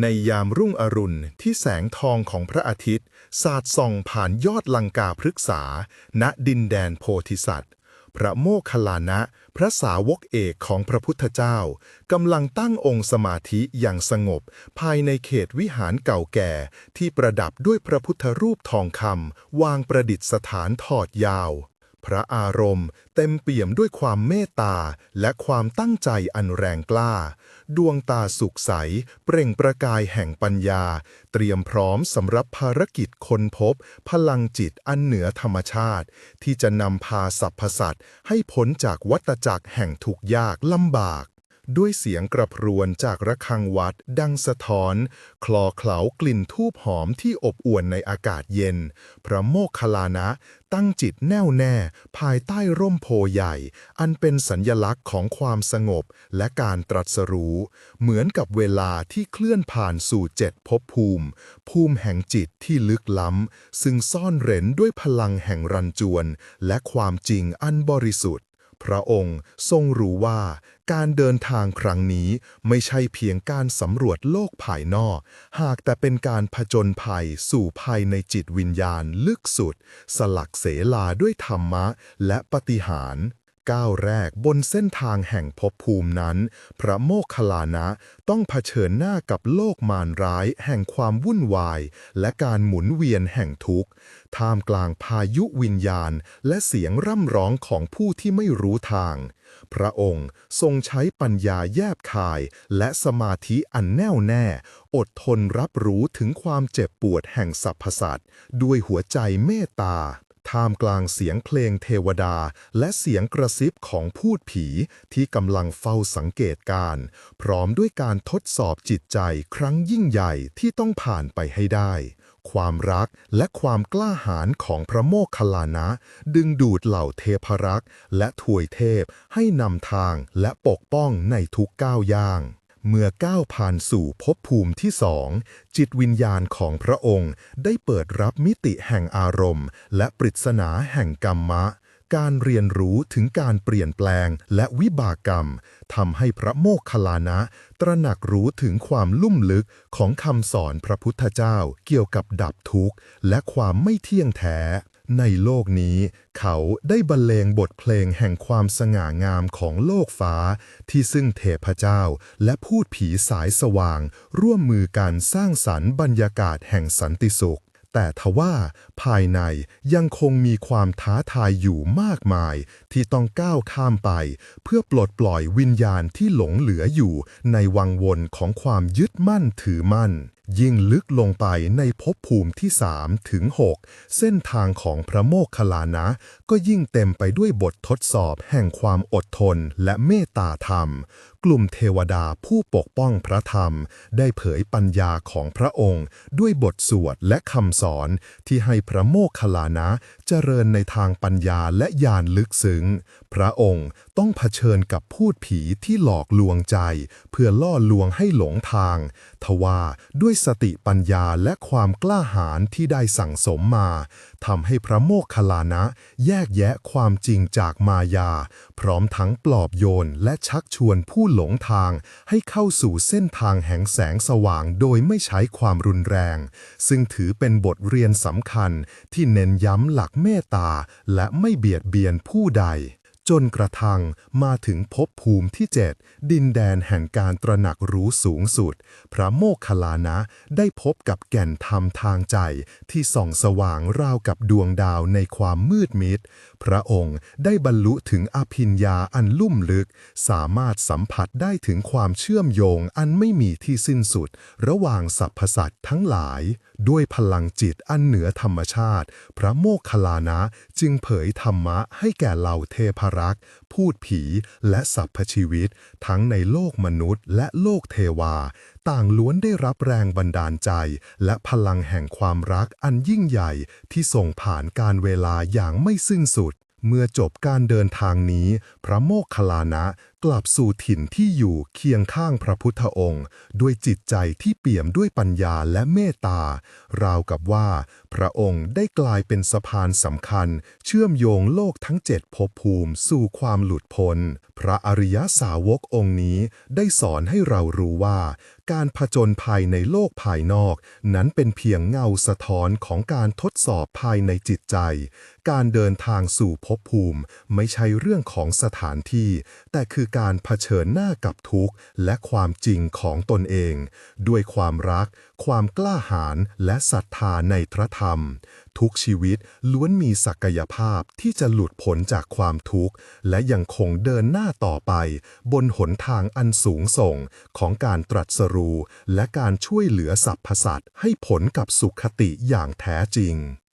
ในยามรุ่งอรุณที่แสงทองของพระอาทิตย์ สาดส่องผ่านยอดลังกาพฤกษา ณดินแดนโพธิสัตว์ พระโมคคัลลานะ พระสาวกเอกของพระพุทธเจ้ากำลังตั้งองค์สมาธิอย่างสงบ ภายในเขตวิหารเก่าแก่ ที่ประดับด้วยพระพุทธรูปทองคำวางประดิษฐานถอดยาว พระอารมณ์ เต็มเปี่ยมด้วยความเมตตาและความตั้งใจอันแรงกล้า ดวงตาสุขใส เปล่งประกายแห่งปัญญา เตรียมพร้อมสำหรับภารกิจค้นพบ พลังจิตอันเหนือธรรมชาติ ที่จะนำพาสรรพสัตว์ให้พ้นจากวัฏจักรแห่งทุกข์ยากลำบาก ด้วยเสียงกระพรวนจากระฆังวัดดังสะท้อน คลอเคล้ากลิ่นทูบหอมที่อบอวนในอากาศเย็น พระโมคคัลลานะ ตั้งจิตแน่วแน่ ภายใต้ร่มโพใหญ่ อันเป็นสัญญลักษณ์ของความสงบและการตรัสรู้ เหมือนกับเวลาที่เคลื่อนผ่านสู่เจ็ดภพภูมิ ภูมิแห่งจิตที่ลึกล้ำ ซึ่งซ่อนเร้นด้วยพลังแห่งรันจวน และความจริงอันบริสุทธิ์ พระองค์ทรงรู้ว่าการเดินทางครั้งนี้ไม่ใช่เพียงการสำรวจโลกภายนอก หากแต่เป็นการผจญภัยสู่ภายในจิตวิญญาณลึกสุด สลักเสลาด้วยธรรมะและปฏิหาร ก้าวแรกบนเส้นทางแห่งภพภูมินั้น พระโมคคัลลานะต้องเผชิญหน้ากับโลกมารร้ายแห่งความวุ่นวาย และการหมุนเวียนแห่งทุกข์ ท่ามกลางพายุวิญญาณ และเสียงร่ำร้องของผู้ที่ไม่รู้ทาง พระองค์ทรงใช้ปัญญาแยบคาย และสมาธิอันแน่วแน่ อดทนรับรู้ถึงความเจ็บปวดแห่งสรรพสัตว์ด้วยหัวใจเมตตา ท่ามกลางเสียงเพลงเทวดา และเสียงกระซิบของพูดผีที่กำลังเฝ้าสังเกตการ พร้อมด้วยการทดสอบจิตใจครั้งยิ่งใหญ่ที่ต้องผ่านไปให้ได้ ความรักและความกล้าหาญของพระโมคคัลลานะ ดึงดูดเหล่าเทพรักษ์และถวยเทพให้นำทางและปกป้องในทุกก้าวย่าง เมื่อก้าวผ่านสู่ภพภูมิที่สอง จิตวิญญาณของพระองค์ได้เปิดรับมิติแห่งอารมณ์ และปริศนาแห่งกรรมะ การเรียนรู้ถึงการเปลี่ยนแปลงและวิบากกรรมทำให้พระโมคคัลลานะ ตระหนักรู้ถึงความลุ่มลึกของคำสอนพระพุทธเจ้าเกี่ยวกับดับทุกข์ และความไม่เที่ยงแท้ ในโลกนี้ เขาได้บรรเลงบทเพลงแห่งความสง่างามของโลกฟ้า ที่ซึ่งเทพเจ้าและพูดผีสายสว่าง ร่วมมือกันสร้างสรรค์บรรยากาศแห่งสันติสุข แต่ทว่าภายในยังคงมีความท้าทายอยู่มากมาย ที่ต้องก้าวข้ามไป เพื่อปลดปล่อยวิญญาณที่หลงเหลืออยู่ในวังวนของความยึดมั่นถือมั่นยิ่งลึกลงไปในภพภูมิที่3ถึง6เส้นทางของพระโมคคัลลานะ ก็ยิ่งเต็มไปด้วยบททดสอบแห่งความอดทนและเมตตาธรรม กลุ่มเทวดาผู้ปกป้องพระธรรม ได้เผยปัญญาของพระองค์ ด้วยบทสวดและคำสอนที่ให้พระโมคคัลลานะเจริญในทางปัญญาและญาณลึกซึ้ง พระองค์ต้องเผชิญกับพูดผีที่หลอกลวงใจ เพื่อล่อลวงให้หลงทาง ทว่าด้วยสติปัญญาและความกล้าหาญที่ได้สั่งสมมาทำให้พระโมคคัลลานะ แยกแยะความจริงจากมายา พร้อมทั้งปลอบโยนและชักชวนผู้หลงทางให้เข้าสู่เส้นทางแห่งแสงสว่างโดยไม่ใช้ความรุนแรง ซึ่งถือเป็นบทเรียนสำคัญที่เน้นย้ำหลักเมตตาและไม่เบียดเบียนผู้ใด จนกระทั่งมาถึงภพภูมิที่ 7 ดินแดนแห่งการตระหนักรู้สูงสุด พระโมคคัลลานะได้พบกับแก่นธรรมทางใจที่ส่องสว่างราวกับดวงดาวในความมืดมิด พระองค์ได้บรรลุถึงอภิญญาอันลุ่มลึก สามารถสัมผัสได้ถึงความเชื่อมโยงอันไม่มีที่สิ้นสุด ระหว่างสรรพสัตว์ทั้งหลาย ด้วยพลังจิตอันเหนือธรรมชาติ พระโมคคัลลานะจึงเผยธรรมะให้แก่เหล่าเทพรักษ์พูดผีและสรรพชีวิต ทั้งในโลกมนุษย์และโลกเทวาต่างล้วนได้รับแรงบันดาลใจ และพลังแห่งความรักอันยิ่งใหญ่ที่ส่งผ่านการเวลาอย่างไม่สิ้นสุด เมื่อจบการเดินทางนี้ พระโมคคัลลานะ กลับสู่ถิ่นที่อยู่เคียงข้างพระพุทธองค์ ด้วยจิตใจที่เปี่ยมด้วยปัญญาและเมตตา ราวกับว่า พระองค์ได้กลายเป็นสะพานสำคัญ เชื่อมโยงโลกทั้งเจ็ดภพภูมิสู่ความหลุดพ้น พระอริยสาวกองค์นี้ได้สอนให้เรารู้ว่า การผจญภัยในโลกภายนอก นั้นเป็นเพียงเงาสะท้อนของการทดสอบภายในจิตใจ การเดินทางสู่ภพภูมิ ไม่ใช่เรื่องของสถานที่ แต่คือการเผชิญหน้ากับทุกข์และความจริงของตนเอง ด้วยความรัก ความกล้าหาญและศรัทธาในพระธรรม ทุกชีวิตล้วนมีศักยภาพที่จะหลุดพ้นจากความทุกข์ และยังคงเดินหน้าต่อไป บนหนทางอันสูงส่งของการตรัสรู้และการช่วยเหลือสรรพสัตว์ให้ผลกับสุขคติอย่างแท้จริง